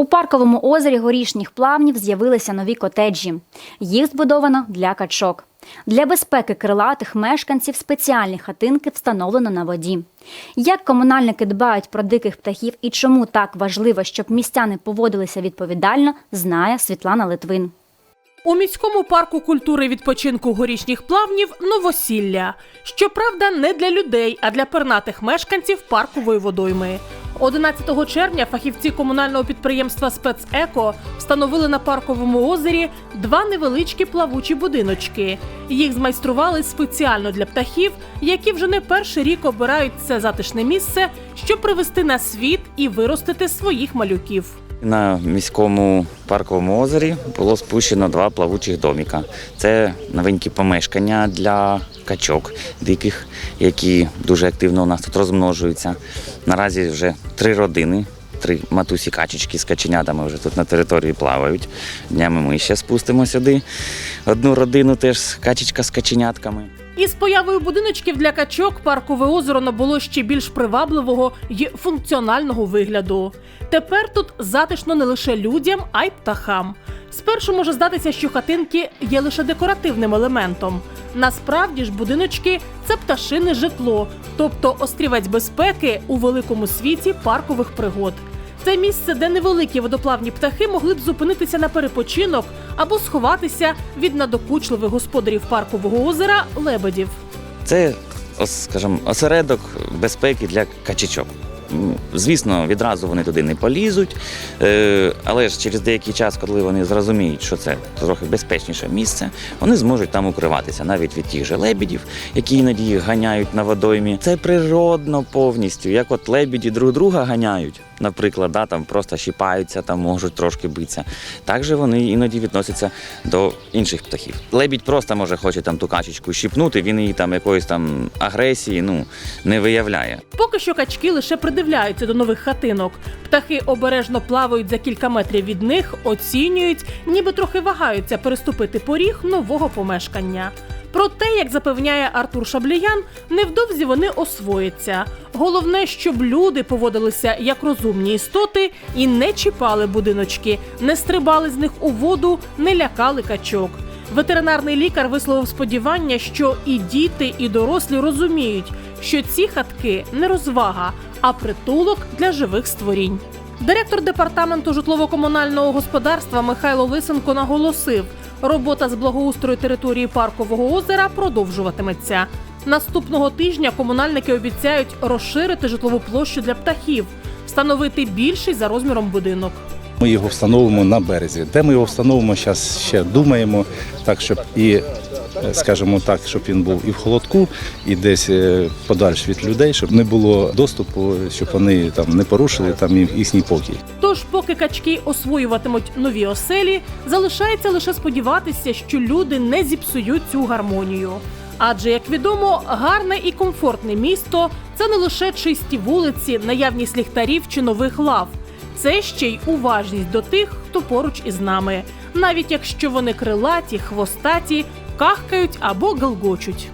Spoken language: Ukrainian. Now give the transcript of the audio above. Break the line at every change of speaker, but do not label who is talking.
У парковому озері горішніх плавнів з'явилися нові котеджі. Їх збудовано для качок. Для безпеки крилатих мешканців спеціальні хатинки встановлено на воді. Як комунальники дбають про диких птахів і чому так важливо, щоб містяни поводилися відповідально, знає Світлана Литвин.
У міському парку культури відпочинку горішніх плавнів новосілля. Щоправда, не для людей, а для пернатих мешканців паркової водойми. 11 червня фахівці комунального підприємства Спецеко встановили на парковому озері два невеличкі плавучі будиночки. Їх змайстрували спеціально для птахів, які вже не перший рік обирають це затишне місце, щоб привести на світ і виростити своїх малюків.
На міському парковому озері було спущено два плавучих доміка. Це новенькі помешкання для качок диких, які дуже активно у нас тут розмножуються. Наразі вже три родини. Три матусі качечки з каченятами вже тут на території плавають. Днями ми ще спустимо сюди. Одну родину теж качечка з каченятками.
Із появою будиночків для качок паркове озеро набуло ще більш привабливого й функціонального вигляду. Тепер тут затишно не лише людям, а й птахам. Спершу може здатися, що хатинки є лише декоративним елементом. Насправді ж будиночки це пташине житло, тобто острівець безпеки у великому світі паркових пригод. Це місце, де невеликі водоплавні птахи могли б зупинитися на перепочинок або сховатися від надокучливих господарів паркового озера лебедів.
Це, скажімо, осередок безпеки для качечок. Звісно, відразу вони туди не полізуть, е, але ж через деякий час, коли вони зрозуміють, що це трохи безпечніше місце, вони зможуть там укриватися навіть від тих же лебедів, які іноді їх ганяють на водоймі. Це природно повністю, як от лебеді друг друга ганяють. Наприклад, да, там просто щіпаються, там можуть трошки битися. Так же вони іноді відносяться до інших птахів. Лебідь просто може хоче там ту качечку щіпнути, він її там якоїсь там агресії ну, не виявляє.
Поки що качки лише придивляються до нових хатинок. Птахи обережно плавають за кілька метрів від них, оцінюють, ніби трохи вагаються переступити поріг нового помешкання. Проте, як запевняє Артур Шабліян, невдовзі вони освояться. Головне, щоб люди поводилися як розумні істоти і не чіпали будиночки, не стрибали з них у воду, не лякали качок. Ветеринарний лікар висловив сподівання, що і діти, і дорослі розуміють, що ці хатки не розвага, а притулок для живих створінь. Директор департаменту житлово-комунального господарства Михайло Лисенко наголосив, робота з благоустрою території паркового озера продовжуватиметься. Наступного тижня комунальники обіцяють розширити житлову площу для птахів, встановити більший за розміром будинок.
Ми його встановимо на березі. Де ми його встановимо, зараз ще думаємо, так щоб і, скажімо так, щоб він був і в холодку, і десь е, подальш від людей, щоб не було доступу, щоб вони там не порушили там їх- їхній покій.
Тож, поки качки освоюватимуть нові оселі, залишається лише сподіватися, що люди не зіпсують цю гармонію. Адже, як відомо, гарне і комфортне місто це не лише чисті вулиці, наявність ліхтарів чи нових лав. Це ще й уважність до тих, хто поруч із нами, навіть якщо вони крилаті, хвостаті, кахкають або галгочуть.